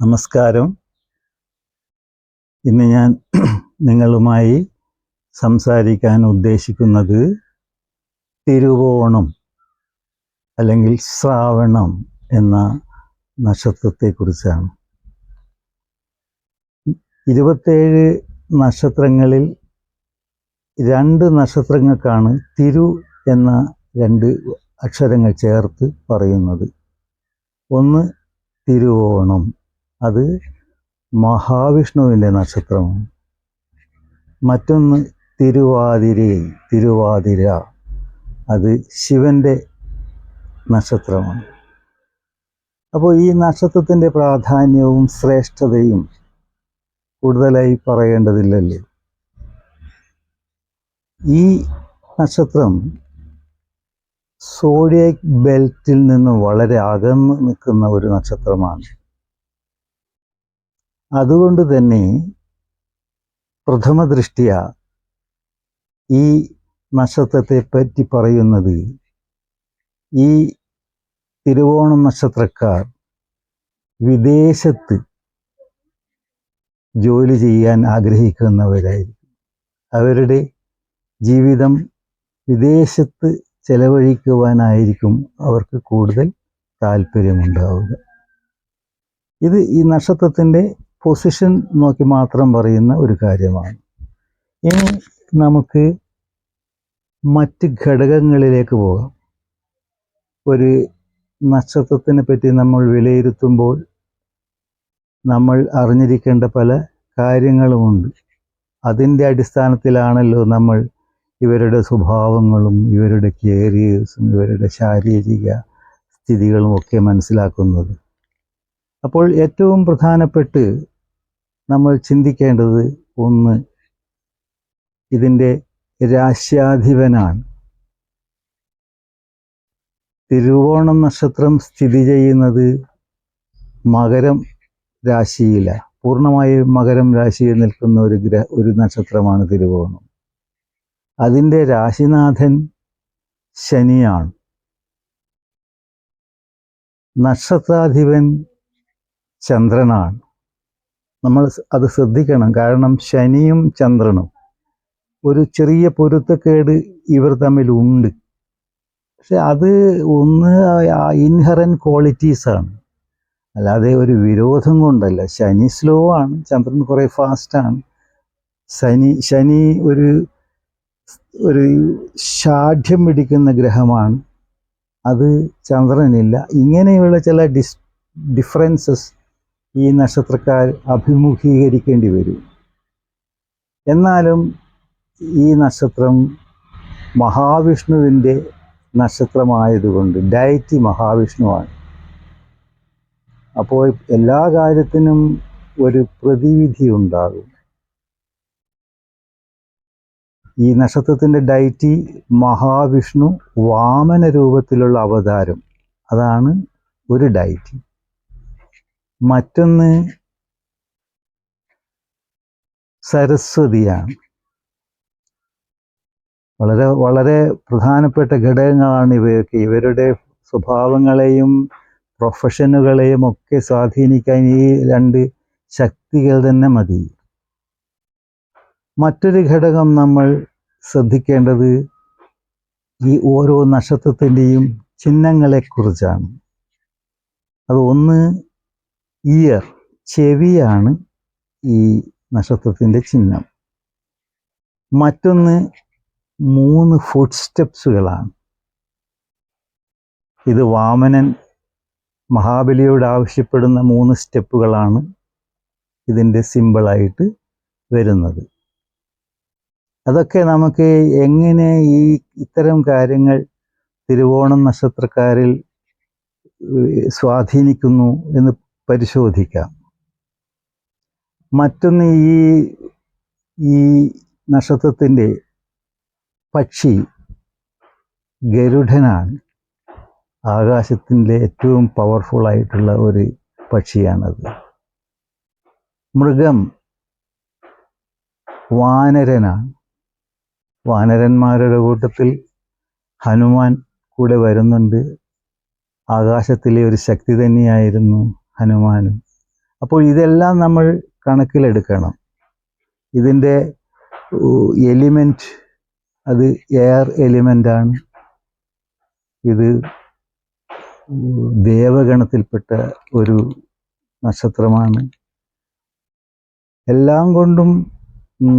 നമസ്കാരം. ഇന്ന് ഞാൻ നിങ്ങളുമായി സംസാരിക്കാൻ ഉദ്ദേശിക്കുന്നത് തിരുവോണം അല്ലെങ്കിൽ ശ്രാവണം എന്ന നക്ഷത്രത്തെക്കുറിച്ചാണ്. ഇരുപത്തേഴ് നക്ഷത്രങ്ങളിൽ രണ്ട് നക്ഷത്രങ്ങൾക്കാണ് തിരു എന്ന രണ്ട് അക്ഷരങ്ങൾ ചേർത്ത് പറയുന്നത്. ഒന്ന് തിരുവോണം. അത് മഹാവിഷ്ണുവിന്റെ നക്ഷത്രമാണ് മറ്റൊന്ന് തിരുവാതിര തിരുവാതിര. അത് ശിവന്റെ നക്ഷത്രമാണ്. അപ്പോൾ ഈ നക്ഷത്രത്തിന്റെ പ്രാധാന്യവും ശ്രേഷ്ഠതയും കൂടുതലായി പറയേണ്ടതില്ലല്ലേ? ഈ നക്ഷത്രം സോഡിയക് ബെൽറ്റിൽ നിന്ന് വളരെ അകന്ന് നിൽക്കുന്ന ഒരു നക്ഷത്രമാണ്. അതുകൊണ്ട് തന്നെ പ്രഥമ ദൃഷ്ടിയ ഈ നക്ഷത്രത്തെ പറ്റി പറയുന്നത് ഈ തിരുവോണം നക്ഷത്രക്കാർ വിദേശത്ത് ജോലി ചെയ്യാൻ ആഗ്രഹിക്കുന്നവരായിരിക്കും. അവരുടെ ജീവിതം വിദേശത്ത് ചെലവഴിക്കുവാനായിരിക്കും അവർക്ക് കൂടുതൽ താല്പര്യമുണ്ടാവുക. ഇത് ഈ നക്ഷത്രത്തിന്റെ പൊസിഷൻ നോക്കി മാത്രം പറയുന്ന ഒരു കാര്യമാണ്. ഇനി നമുക്ക് മറ്റ് ഘടകങ്ങളിലേക്ക് പോകാം. ഒരു നക്ഷത്രത്തിനെ പറ്റി നമ്മൾ വിലയിരുത്തുമ്പോൾ നമ്മൾ അറിഞ്ഞിരിക്കേണ്ട പല കാര്യങ്ങളുമുണ്ട്. അതിന്റെ അടിസ്ഥാനത്തിലാണല്ലോ നമ്മൾ ഇവരുടെ സ്വഭാവങ്ങളും ഇവരുടെ കേരിയേഴ്സും ഇവരുടെ ശാരീരിക സ്ഥിതികളും ഒക്കെ മനസ്സിലാക്കുന്നത്. അപ്പോൾ ഏറ്റവും പ്രധാനപ്പെട്ട് നമ്മൾ ചിന്തിക്കേണ്ടത് ഒന്ന് ഇതിന്റെ രാശ്യാധിപനാണ്. തിരുവോണം നക്ഷത്രം സ്ഥിതി ചെയ്യുന്നത് മകരം രാശിയിലാണ് പൂർണമായും മകരം രാശിയിൽ നിൽക്കുന്ന ഒരു ഗ്രഹ ഒരു നക്ഷത്രമാണ് തിരുവോണം. അതിന്റെ രാശിനാഥൻ ശനിയാണ്. നക്ഷത്രാധിപൻ ചന്ദ്രനാണ്. നമ്മൾ അത് ശ്രദ്ധിക്കണം. കാരണം ശനിയും ചന്ദ്രനും ഒരു ചെറിയ പൊരുത്തക്കേട് ഇവർ തമ്മിൽ ഉണ്ട് പക്ഷെ അത് ഒന്ന് ഇൻഹറൻ ക്വാളിറ്റീസാണ് അല്ലാതെ ഒരു വിരോധം കൊണ്ടല്ല. ശനി സ്ലോ ആണ്. ചന്ദ്രൻ കുറേ ഫാസ്റ്റാണ് ശനി ശനി ഒരു ഒരു ഷാഠ്യം പിടിക്കുന്ന ഗ്രഹമാണ്. അത് ചന്ദ്രനില്ല. ഇങ്ങനെയുള്ള ചില ഡിസ് ഡിഫറൻസസ് ഈ നക്ഷത്രക്കാർ അഭിമുഖീകരിക്കേണ്ടി വരും. എന്നാലും ഈ നക്ഷത്രം മഹാവിഷ്ണുവിന്റെ നക്ഷത്രമായതുകൊണ്ട് ഡയറ്റി മഹാവിഷ്ണുവാണ്. അപ്പോൾ എല്ലാ കാര്യത്തിനും ഒരു പ്രതിവിധി ഉണ്ടാകും. ഈ നക്ഷത്രത്തിന്റെ ഡയറ്റി മഹാവിഷ്ണു വാമന രൂപത്തിലുള്ള അവതാരം. അതാണ് ഒരു ഡയറ്റി. മറ്റൊന്ന് സരസ്വതിയാണ്. വളരെ വളരെ പ്രധാനപ്പെട്ട ഘടകങ്ങളാണ് ഇവയൊക്കെ. ഇവരുടെ സ്വഭാവങ്ങളെയും പ്രൊഫഷനുകളെയും ഒക്കെ സ്വാധീനിക്കാൻ ഈ രണ്ട് ശക്തികൾ തന്നെ മതി. മറ്റൊരു ഘടകം നമ്മൾ ശ്രദ്ധിക്കേണ്ടത് ഈ ഓരോ നക്ഷത്രത്തിന്റെയും ചിഹ്നങ്ങളെക്കുറിച്ചാണ്. അത് ഒന്ന് ഇയർ ചെവിയാണ് ഈ നക്ഷത്രത്തിന്റെ ചിഹ്നം. മറ്റൊന്ന് മൂന്ന് ഫുഡ് സ്റ്റെപ്സുകളാണ് ഇത് വാമനൻ മഹാബലിയോട് ആവശ്യപ്പെടുന്ന മൂന്ന് സ്റ്റെപ്പുകളാണ് ഇതിന്റെ സിമ്പിളായിട്ട് വരുന്നത്. അതൊക്കെ നമുക്ക് എങ്ങനെ ഈ ഇത്തരം കാര്യങ്ങൾ തിരുവോണം നക്ഷത്രക്കാരിൽ സ്വാധീനിക്കുന്നു എന്ന് പരിശോധിക്കാം. മറ്റൊന്ന് ഈ ഈ നക്ഷത്രത്തിന്റെ പക്ഷി ഗരുഡനാണ് ആകാശത്തിന്റെ ഏറ്റവും പവർഫുൾ ആയിട്ടുള്ള ഒരു പക്ഷിയാണത്. മൃഗം വാനരനാണ്. വാനരന്മാരുടെ കൂട്ടത്തിൽ ഹനുമാൻ കൂടെ വരുന്നുണ്ട്. ആകാശത്തിലെ ഒരു ശക്തി തന്നെയായിരുന്നു. ഹനുമാനും. അപ്പോൾ ഇതെല്ലാം നമ്മൾ കണക്കിലെടുക്കണം. ഇതിന്റെ എലിമെന്റ് അത് എയർ എലിമെന്റാണ് ഇത് ദേവഗണത്തിൽപ്പെട്ട ഒരു നക്ഷത്രമാണ്. എല്ലാം കൊണ്ടും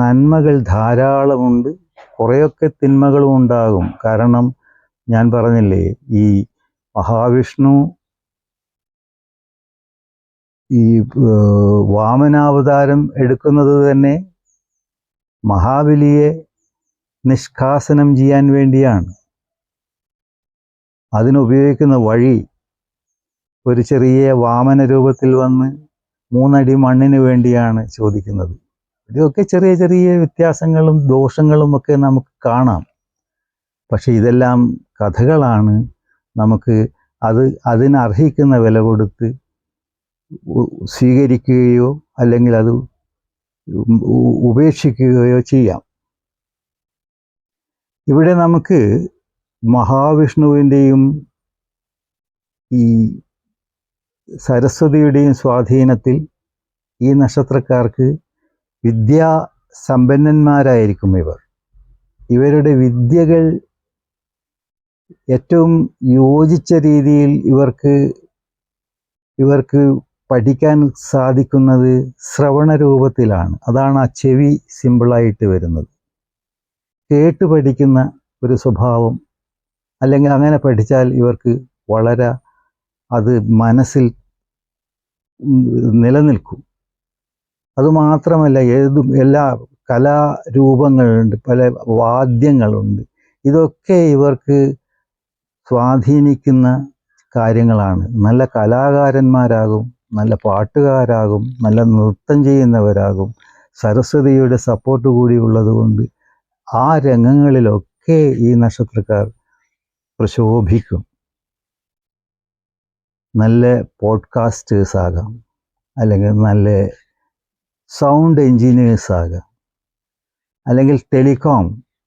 നന്മകൾ ധാരാളമുണ്ട്. കുറേയൊക്കെ തിന്മകളും ഉണ്ടാകും. കാരണം ഞാൻ പറഞ്ഞില്ലേ ഈ മഹാവിഷ്ണു ഈ വാമനാവതാരം എടുക്കുന്നത് തന്നെ മഹാബലിയെ നിഷ്കാസനം ചെയ്യാൻ വേണ്ടിയാണ്. അതിനുപയോഗിക്കുന്ന വഴി ഒരു ചെറിയ വാമന രൂപത്തിൽ വന്ന് മൂന്നടി മണ്ണിന് വേണ്ടിയാണ് ചോദിക്കുന്നത്. ഇതൊക്കെ ചെറിയ ചെറിയ വ്യത്യാസങ്ങളും ദോഷങ്ങളും ഒക്കെ നമുക്ക് കാണാം. പക്ഷെ ഇതെല്ലാം കഥകളാണ്. നമുക്ക് അത് അതിനർഹിക്കുന്ന വില കൊടുത്ത് സ്വീകരിക്കുകയോ അല്ലെങ്കിൽ അത് ഉപേക്ഷിക്കുകയോ ചെയ്യാം. ഇവിടെ നമുക്ക് മഹാവിഷ്ണുവിന്റെയും ഈ സരസ്വതിയുടെയും സ്വാധീനത്തിൽ ഈ നക്ഷത്രക്കാർക്ക് വിദ്യാ സമ്പന്നന്മാരായിരിക്കും ഇവർ. ഇവരുടെ വിദ്യകൾ ഏറ്റവും യോജിച്ച രീതിയിൽ ഇവർക്ക് ഇവർക്ക് പഠിക്കാൻ സാധിക്കുന്നത് ശ്രവണ രൂപത്തിലാണ് അതാണ് ആ ചെവി സിമ്പിളായിട്ട് വരുന്നത്. കേട്ട് പഠിക്കുന്ന ഒരു സ്വഭാവം അല്ലെങ്കിൽ അങ്ങനെ പഠിച്ചാൽ ഇവർക്ക് വളരെ അത് മനസ്സിൽ നിലനിൽക്കും. അതുമാത്രമല്ല ഏതും എല്ലാ കലാരൂപങ്ങളുണ്ട് പല വാദ്യങ്ങളുണ്ട്. ഇതൊക്കെ ഇവർക്ക് സ്വാധീനിക്കുന്ന കാര്യങ്ങളാണ്. നല്ല കലാകാരന്മാരാകും നല്ല പാട്ടുകാരാകും നല്ല നൃത്തം ചെയ്യുന്നവരാകും സരസ്വതിയുടെ സപ്പോർട്ട് കൂടി ഉള്ളതുകൊണ്ട് ആ രംഗങ്ങളിലൊക്കെ ഈ നക്ഷത്രക്കാർ പ്രശോഭിക്കും. നല്ല പോഡ്കാസ്റ്റേഴ്സ് ആകാം അല്ലെങ്കിൽ നല്ല സൗണ്ട് എൻജിനീയേഴ്സ് ആകാം അല്ലെങ്കിൽ ടെലികോം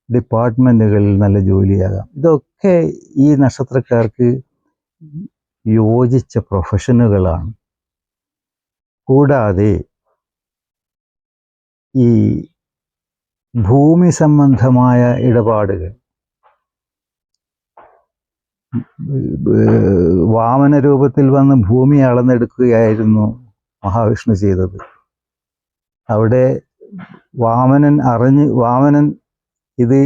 ഡിപ്പാർട്ട്മെന്റുകളിൽ നല്ല ജോലിയാകാം. ഇതൊക്കെ ഈ നക്ഷത്രക്കാർക്ക് യോജിച്ച പ്രൊഫഷനുകളാണ് കൂടാതെ ഈ ഭൂമി സംബന്ധമായ ഇടപാടുകൾ വാമന രൂപത്തിൽ വന്ന് ഭൂമി അളന്നെടുക്കുകയായിരുന്നു മഹാവിഷ്ണു ചെയ്തത്. അവിടെ വാമനൻ അറിഞ്ഞ് വാമനൻ ഇത്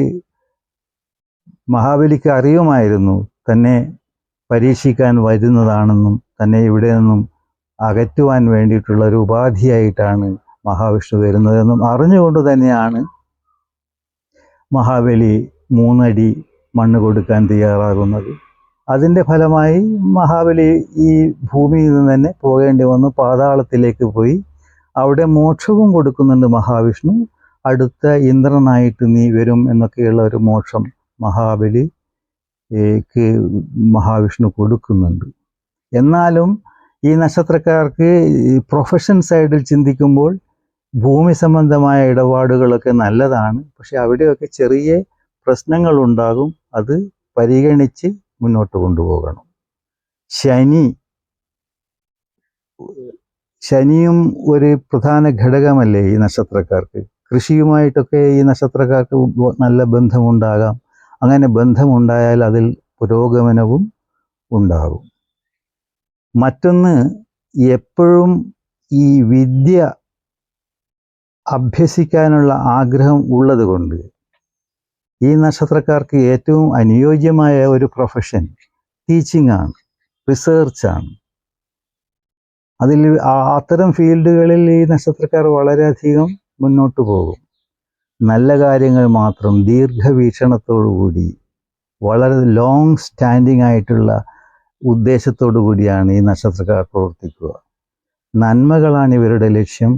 മഹാബലിക്ക് അറിയുമായിരുന്നു തന്നെ പരീക്ഷിക്കാൻ വരുന്നതാണെന്നും തന്നെ ഇവിടെ നിന്നും അകറ്റുവാൻ വേണ്ടിയിട്ടുള്ള ഒരു ഉപാധിയായിട്ടാണ് മഹാവിഷ്ണു വരുന്നതെന്നും അറിഞ്ഞുകൊണ്ട് തന്നെയാണ് മഹാബലി മൂന്നടി മണ്ണ് കൊടുക്കാൻ തയ്യാറാകുന്നത്. അതിന്റെ ഫലമായി മഹാബലി ഈ ഭൂമിയിൽ നിന്ന് തന്നെ പോകേണ്ടി വന്ന് പാതാളത്തിലേക്ക് പോയി. അവിടെ മോക്ഷവും കൊടുക്കുന്നുണ്ട് മഹാവിഷ്ണു. അടുത്ത ഇന്ദ്രനായിട്ട് നീ വരും എന്നൊക്കെയുള്ള ഒരു മോക്ഷം മഹാബലിക്ക് മഹാവിഷ്ണു കൊടുക്കുന്നുണ്ട്. എന്നാലും ഈ നക്ഷത്രക്കാർക്ക് പ്രൊഫഷൻ സൈഡിൽ ചിന്തിക്കുമ്പോൾ ഭൂമി സംബന്ധമായ ഇടപാടുകളൊക്കെ നല്ലതാണ്. പക്ഷെ അവിടെയൊക്കെ ചെറിയ പ്രശ്നങ്ങൾ ഉണ്ടാകും അത് പരിഗണിച്ച് മുന്നോട്ട് കൊണ്ടുപോകണം. ശനി ശനിയും ഒരു പ്രധാന ഘടകമല്ലേ ഈ നക്ഷത്രക്കാർക്ക്? കൃഷിയുമായിട്ടൊക്കെ ഈ നക്ഷത്രക്കാർക്ക് നല്ല ബന്ധമുണ്ടാകാം. അങ്ങനെ ബന്ധമുണ്ടായാൽ അതിൽ പുരോഗമനവും ഉണ്ടാകും. മറ്റൊന്ന് എപ്പോഴും ഈ വിദ്യ അഭ്യസിക്കാനുള്ള ആഗ്രഹം ഉള്ളത് കൊണ്ട് ഈ നക്ഷത്രക്കാർക്ക് ഏറ്റവും അനുയോജ്യമായ ഒരു പ്രൊഫഷൻ ടീച്ചിങ് ആണ് റിസേർച്ചാണ് അതിൽ അത്തരം ഫീൽഡുകളിൽ ഈ നക്ഷത്രക്കാർ വളരെയധികം മുന്നോട്ട് പോകും. നല്ല കാര്യങ്ങൾ മാത്രം ദീർഘവീക്ഷണത്തോടു കൂടി വളരെ ലോങ് സ്റ്റാൻഡിങ് ആയിട്ടുള്ള ഉദ്ദേശത്തോടു കൂടിയാണ് ഈ നക്ഷത്രക്കാർ പ്രവർത്തിക്കുക. നന്മകളാണ് ഇവരുടെ ലക്ഷ്യം.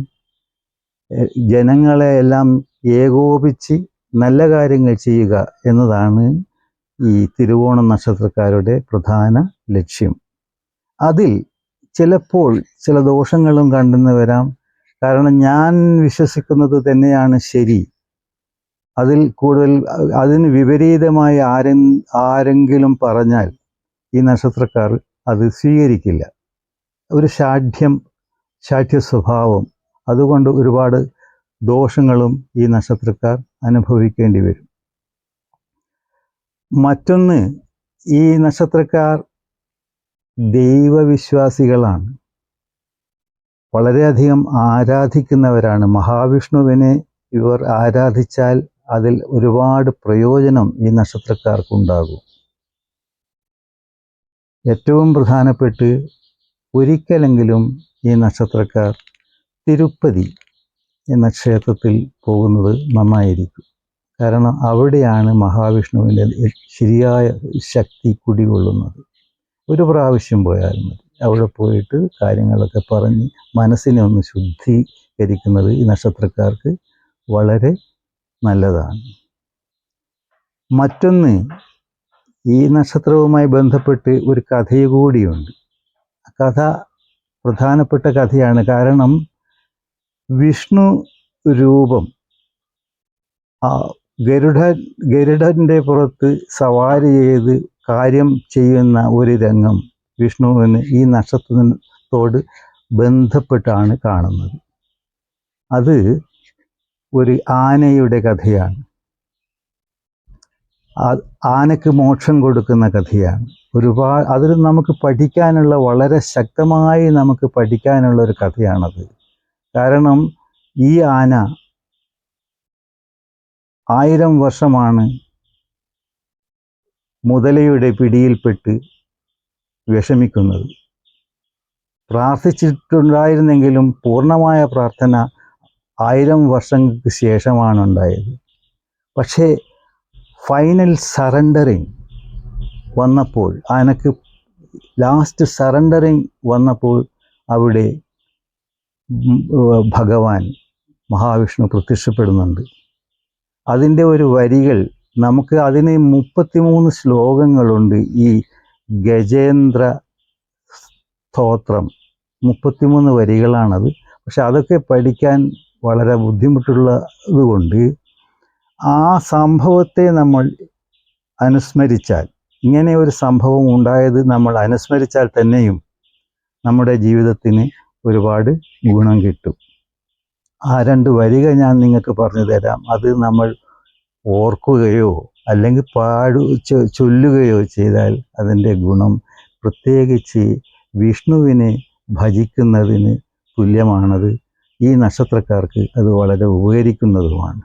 ജനങ്ങളെ എല്ലാം ഏകോപിച്ച് നല്ല കാര്യങ്ങൾ ചെയ്യുക എന്നതാണ് ഈ തിരുവോണം നക്ഷത്രക്കാരുടെ പ്രധാന ലക്ഷ്യം. അതിൽ ചിലപ്പോൾ ചില ദോഷങ്ങളും കണ്ടെന്ന് വരാം. കാരണം ഞാൻ വിശ്വസിക്കുന്നത് തന്നെയാണ് ശരി. അതിൽ കൂടുതൽ അതിന് വിപരീതമായി ആരെ ആരെങ്കിലും പറഞ്ഞാൽ ഈ നക്ഷത്രക്കാർ അത് സ്വീകരിക്കില്ല. ഒരു ശാഠ്യം ശാഠ്യ സ്വഭാവം. അതുകൊണ്ട് ഒരുപാട് ദോഷങ്ങളും ഈ നക്ഷത്രക്കാർ അനുഭവിക്കേണ്ടി വരും. മറ്റൊന്ന് ഈ നക്ഷത്രക്കാർ ദൈവവിശ്വാസികളാണ്. വളരെയധികം ആരാധിക്കുന്നവരാണ്. മഹാവിഷ്ണുവിനെ ഇവർ ആരാധിച്ചാൽ അതിൽ ഒരുപാട് പ്രയോജനം ഈ നക്ഷത്രക്കാർക്കുണ്ടാകും. ഏറ്റവും പ്രധാനപ്പെട്ട് ഒരിക്കലെങ്കിലും ഈ നക്ഷത്രക്കാർ തിരുപ്പതി എന്ന ക്ഷേത്രത്തിൽ പോകുന്നത് നന്നായിരിക്കും. കാരണം അവിടെയാണ് മഹാവിഷ്ണുവിന്റെ ശരിയായ ശക്തി കുടികൊള്ളുന്നത്. ഒരു പ്രാവശ്യം പോയാൽ മതി. അവിടെ പോയിട്ട് കാര്യങ്ങളൊക്കെ പറഞ്ഞ് മനസ്സിനെ ഒന്ന് ശുദ്ധീകരിക്കുന്നത് ഈ നക്ഷത്രക്കാർക്ക് വളരെ നല്ലതാണ്. മറ്റൊന്ന് ഈ നക്ഷത്രവുമായി ബന്ധപ്പെട്ട് ഒരു കഥ കൂടിയുണ്ട്. കഥ പ്രധാനപ്പെട്ട കഥയാണ്. കാരണം വിഷ്ണു രൂപം ഗരുഡ ഗരുഡൻ ഗരുഡന്റെ പുറത്ത് സവാരി ചെയ്ത് കാര്യം ചെയ്യുന്ന ഒരു രംഗം വിഷ്ണുവിന് ഈ നക്ഷത്രത്തോട് ബന്ധപ്പെട്ടാണ് കാണുന്നത്. അത് ഒരു ആനയുടെ കഥയാണ്. ആനക്ക് മോക്ഷം കൊടുക്കുന്ന കഥയാണ്. ഒരുപാട് അതിൽ നമുക്ക് പഠിക്കാനുള്ള വളരെ ശക്തമായി നമുക്ക് പഠിക്കാനുള്ള ഒരു കഥയാണത്. കാരണം ഈ ആന ആയിരം വർഷമാണ് മുതലയുടെ പിടിയിൽപ്പെട്ട് വിഷമിക്കുന്നത്. പ്രാർത്ഥിച്ചിട്ടുണ്ടായിരുന്നെങ്കിലും പൂർണമായ പ്രാർത്ഥന ആയിരം വർഷങ്ങൾക്ക് ശേഷമാണ് ഉണ്ടായത് പക്ഷേ ഫൈനൽ സറണ്ടറിങ് വന്നപ്പോൾ അനക്ക് ലാസ്റ്റ് സറണ്ടറിങ് വന്നപ്പോൾ അവിടെ ഭഗവാൻ മഹാവിഷ്ണു പ്രത്യക്ഷപ്പെടുന്നുണ്ട്. അതിന്റെ ഒരു വരികൾ നമുക്ക് അതിന് മുപ്പത്തിമൂന്ന് ശ്ലോകങ്ങളുണ്ട്. ഈ ഗജേന്ദ്ര സ്തോത്രം മുപ്പത്തിമൂന്ന് വരികളാണത്. പക്ഷെ അതൊക്കെ പഠിക്കാൻ വളരെ ബുദ്ധിമുട്ടുള്ളത് കൊണ്ട് ആ സംഭവത്തെ നമ്മൾ അനുസ്മരിച്ചാൽ ഇങ്ങനെ ഒരു സംഭവം ഉണ്ടായത് നമ്മൾ അനുസ്മരിച്ചാൽ തന്നെയും നമ്മുടെ ജീവിതത്തിന് ഒരുപാട് ഗുണം കിട്ടും. ആ രണ്ട് വരിക ഞാൻ നിങ്ങൾക്ക് പറഞ്ഞു തരാം. അത് നമ്മൾ ഓർക്കുകയോ അല്ലെങ്കിൽ പാടു ചൊല്ലുകയോ ചെയ്താൽ അതിന്റെ ഗുണം പ്രത്യേകിച്ച് വിഷ്ണുവിനെ ഭജിക്കുന്നതിന് തുല്യമാണത്. ഈ നക്ഷത്രക്കാർക്ക് അത് വളരെ ഉപകരിക്കുന്നതുമാണ്.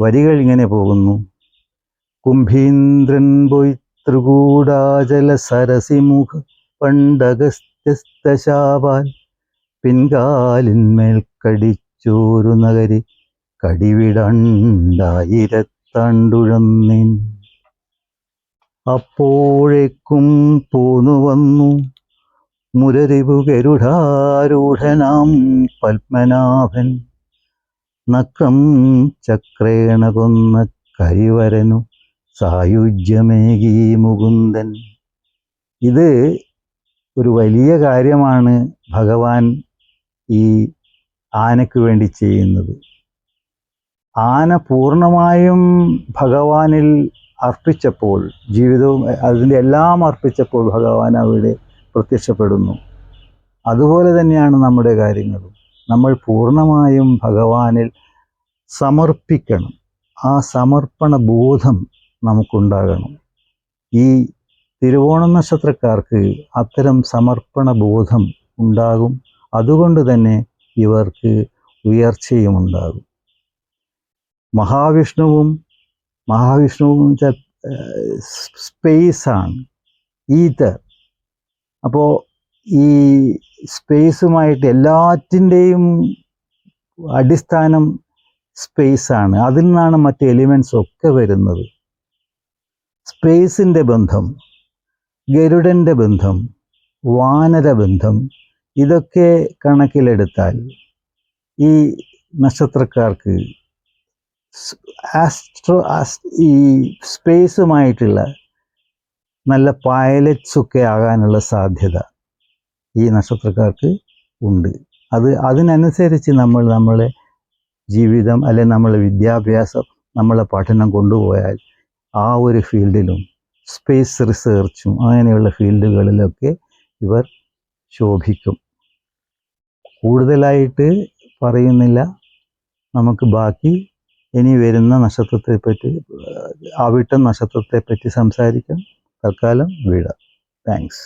വരികൾ ഇങ്ങനെ പോകുന്നു. കുംഭീന്ദ്രൻ പോയി ത്രികൂടാചല സരസിമുഖ പണ്ടഗസ്ത്യസ്തശാപാൽ പിൻകാലിന്മേൽ കടിച്ചോരു നഗരി കടിവിടണ്ടായിരത്താണ്ടുഴന്നിൻ. അപ്പോഴേക്കും പോന്നു വന്നു. മുരരിപു ഗരുഡാരൂഢനാം പത്മനാഭൻ. നക്രം ചക്രേണ കൊന്ന കരിവരനു സായുജ്യമേകി മുകുന്ദൻ. ഇത് ഒരു വലിയ കാര്യമാണ് ഭഗവാൻ ഈ ആനയ്ക്ക് വേണ്ടി ചെയ്യുന്നത്. ആന പൂർണമായും ഭഗവാനിൽ അർപ്പിച്ചപ്പോൾ ജീവിതവും അതിന്റെ എല്ലാം അർപ്പിച്ചപ്പോൾ ഭഗവാൻ അവിടെ പ്രത്യക്ഷപ്പെടുന്നു. അതുപോലെ തന്നെയാണ് നമ്മുടെ കാര്യങ്ങളും. നമ്മൾ പൂർണമായും ഭഗവാനിൽ സമർപ്പിക്കണം. ആ സമർപ്പണ ബോധം നമുക്കുണ്ടാകണം. ഈ തിരുവോണം നക്ഷത്രക്കാർക്ക് അത്തരം സമർപ്പണ ബോധം ഉണ്ടാകും. അതുകൊണ്ട് തന്നെ ഇവർക്ക് ഉയർച്ചയും ഉണ്ടാകും. മഹാവിഷ്ണുവും മഹാവിഷ്ണുവും സ്പേസാണ്. ഈതർ അപ്പോൾ ഈ സ്പേസുമായിട്ട് എല്ലാറ്റിന്റെയും അടിസ്ഥാനം സ്പേസാണ്. അതിൽ നിന്നാണ് മറ്റ് എലിമെൻസ് ഒക്കെ വരുന്നത്. സ്പേസിന്റെ ബന്ധം ഗരുഡന്റെ ബന്ധം വാനര ബന്ധം ഇതൊക്കെ കണക്കിലെടുത്താൽ ഈ നക്ഷത്രക്കാർക്ക് ആസ്ട്രോ ഈ സ്പേസുമായിട്ടുള്ള നല്ല പൈലറ്റ്സൊക്കെ ആകാനുള്ള സാധ്യത. ഈ നക്ഷത്രക്കാർക്ക് ഉണ്ട്. അത് അതിനനുസരിച്ച് നമ്മൾ നമ്മളെ ജീവിതം അല്ലെ നമ്മളെ വിദ്യാഭ്യാസം നമ്മളെ പഠനം കൊണ്ടുപോയാൽ ആ ഒരു ഫീൽഡിലും സ്പേസ് റിസർച്ചും അങ്ങനെയുള്ള ഫീൽഡുകളിലൊക്കെ ഇവർ ശോഭിക്കും. കൂടുതലായിട്ട് പറയുന്നില്ല. നമുക്ക് ബാക്കി ഇനി വരുന്ന നക്ഷത്രത്തെ പറ്റി ആവിട്ട നക്ഷത്രത്തെ പറ്റി സംസാരിക്കാം. തൽക്കാലം വിട. താങ്ക്സ്.